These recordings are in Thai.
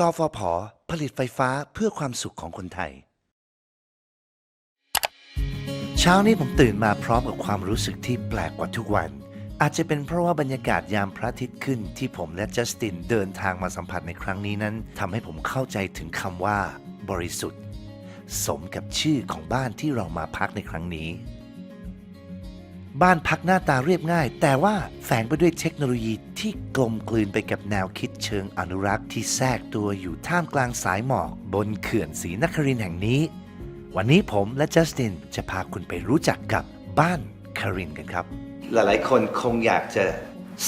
กฟผ ผลิตไฟฟ้าเพื่อความสุขของคนไทย เช้านี้ผมตื่นมาพร้อมกับความรู้สึกที่แปลกกว่าทุกวัน อาจจะเป็นเพราะว่าบรรยากาศยามพระอาทิตย์ขึ้นที่ผมและจัสตินเดินทางมาสัมผัสในครั้งนี้นั้นทำให้ผมเข้าใจถึงคำว่า บริสุทธิ์ สมกับชื่อของบ้านที่เรามาพักในครั้งนี้ บ้านพักหน้าตาเรียบง่าย แต่ว่าแฝงไปด้วยเทคโนโลยีที่กลมกลืนไปกับแนวคิดเชิงอนุรักษ์ที่แทรกตัวอยู่ท่ามกลางสายหมอก บนเขื่อนศรีนครินทร์แห่งนี้ วันนี้ผมและจัสตินจะพาคุณไปรู้จักกับบ้านคารินกันครับ หลายๆ คนคงอยากจะ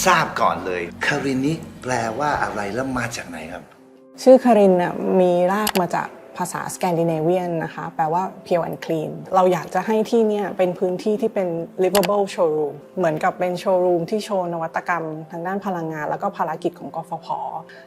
ทราบก่อนเลยคารินนี้แปลว่าอะไรแล้วมาจากไหนครับ ชื่อคารินน่ะมีรากมาจาก ภาษาสแกนดิเนเวียนนะคะแปลว่า pure and clean เราอยากจะให้ที่นี่เป็นพื้นที่ที่เป็น livable showroom เหมือนกับเป็นโชว์รูมที่โชว์นวัตกรรม ทางด้านพลังงาน แล้วก็ภารกิจของกฟผ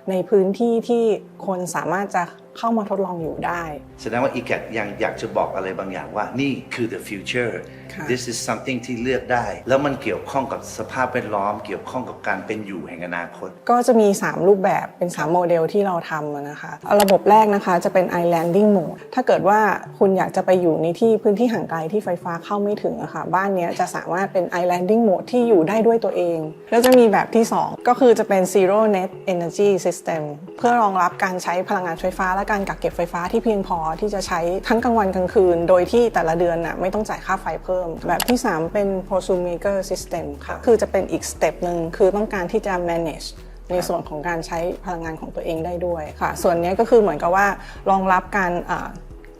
ในพื้นที่ที่คนสามารถจะ เข้ามาทดลองอยู่ได้ แสดงว่าอีแกยังอยากจะบอกอะไรบางอย่างว่านี่คือ the future ค่ะ this is something ที่เลือกได้ แล้วมันเกี่ยวข้องกับสภาพแวดล้อม เกี่ยวข้องกับการเป็นอยู่แห่งอนาคต ก็จะมี 3 รูปแบบเป็น 3 โมเดลที่เราทำอะนะคะ ระบบแรกนะคะจะเป็น islanding mode ถ้าเกิดว่าคุณอยากจะไปอยู่ในที่พื้นที่ห่างไกลที่ไฟฟ้าเข้าไม่ถึงอะค่ะบ้านเนี้ยจะสามารถเป็น islanding mode ที่อยู่ได้ด้วยตัวเอง แล้วจะมีแบบที่ 2 ก็คือจะเป็น zero net energy system เพื่อรองรับการใช้พลังงานไฟฟ้าและการกักเก็บไฟฟ้าที่เพียงพอที่จะใช้ทั้งกลางวันกลางคืน โดยที่แต่ละเดือนน่ะไม่ต้องจ่ายค่าไฟเพิ่ม แบบที่ 3 เป็น prosumer system ค่ะคือจะเป็นอีกสเต็ปหนึ่งคือต้องการที่จะ manage ในส่วนของการใช้พลังงานของตัวเองได้ด้วยค่ะ ส่วนนี้ก็คือเหมือนกับว่ารองรับการ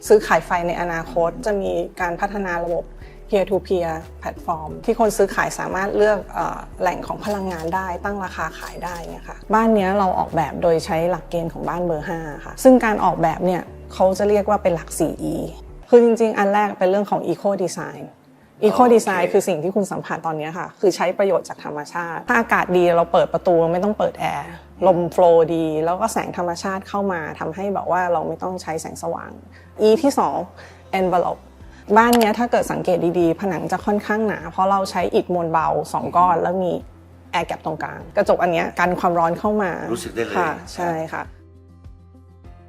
ซื้อขายไฟในอนาคตจะมีการพัฒนาระบบ peer to peer แพลตฟอร์ม ที่คนซื้อขายสามารถเลือกเออแหล่งของพลังงานได้ตั้งราคาขายได้เนี่ยค่ะบ้านเนี้ยเราออกแบบโดยใช้หลักเกณฑ์ของบ้านเบอร์5ค่ะซึ่งการออกแบบเนี่ยเขาจะเรียกว่าเป็นหลัก 4E คือจริง ๆ อันแรกเป็นเรื่องของ eco design eco design โอเคคือสิ่งที่คุณสัมผัสตอนนี้ค่ะ คือใช้ประโยชน์จากธรรมชาติ ถ้าอากาศดีเราเปิดประตูเราไม่ต้องเปิดแอร์ลมโฟลว์ดี แล้วก็แสงธรรมชาติเข้ามาทำให้แบบว่าเราไม่ต้องใช้แสงสว่าง E ที่ 2 envelope บ้านเนี้ยถ้าเกิดสังเกตดีๆ ผนังจะค่อนข้างหนา เพราะเราใช้อิฐมวลเบา2ก้อนแล้วมีแอร์แกปตรงกลางกระจกอันเนี้ยกันความร้อนเข้ามารู้สึกได้เลย ค่ะ ใช่ค่ะ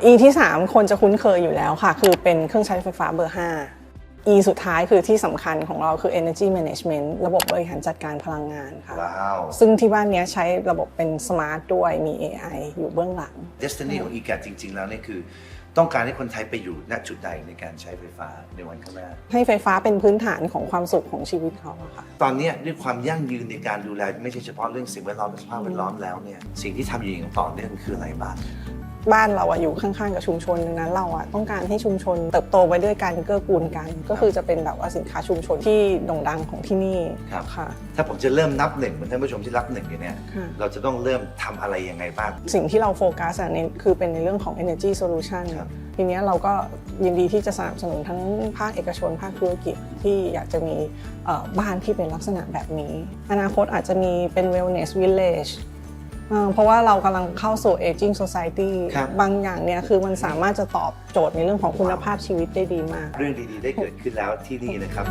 E ที่ 3 คนจะคุ้นเคยอยู่แล้วค่ะ คือเป็นเครื่องใช้ไฟฟ้าเบอร์ 5 E สุดท้ายคือที่สำคัญของเราคือ energy management ระบบบริหารจัดการพลังงานค่ะ ว้าว ซึ่งที่บ้านเนี้ยใช้ระบบเป็นสมาร์ทด้วยมี AI อยู่เบื้องหลัง destiny ของอีแกจริง ๆ แล้วนี่คือ ต้องการให้คนไทยไปอยู่ณจุดใดในการใช้ไฟฟ้าในวันข้างหน้า ให้ไฟฟ้าเป็นพื้นฐานของความสุขของชีวิตเขาอะค่ะ ตอนเนี้ยด้วยความยั่งยืนในการดูแล ไม่ใช่เฉพาะเรื่องสิ่งแวดล้อมและสภาพแวดล้อมแล้วเนี่ยสิ่งที่ทำอยู่อย่างต่อเนื่องคืออะไรบ้าง บ้านเราอะอยู่ข้างๆกับชุมชนดังนั้นเราอะต้องการให้ชุมชนเติบโตไปด้วยการเกื้อกูลกัน ก็คือจะเป็นแบบว่าสินค้าชุมชนที่โด่งดังของที่นี่ครับ ค่ะ ถ้าผมจะเริ่มนับหนึ่งเหมือนท่านผู้ชมที่รับหนึ่งอยู่เนี่ย ค่ะ เราจะต้องเริ่มทำอะไรยังไงบ้าง สิ่งที่เราโฟกัสอะเน้นคือเป็นในเรื่องของ energy solution ครับ ทีเนี้ยเราก็ยินดีที่จะสนับสนุนทั้งภาคเอกชน ภาคธุรกิจที่อยากจะมีเอ่อบ้านที่เป็นลักษณะแบบนี้ อนาคตอาจจะมีเป็น wellness village อ่า เพราะว่าเรากำลังเข้าสู่ aging society ครับ บางอย่างเนี่ยคือมันสามารถจะตอบโจทย์ในเรื่องของคุณภาพชีวิตได้ดีมาก เรื่องดีๆ ได้เกิดขึ้นแล้วที่นี่นะครับ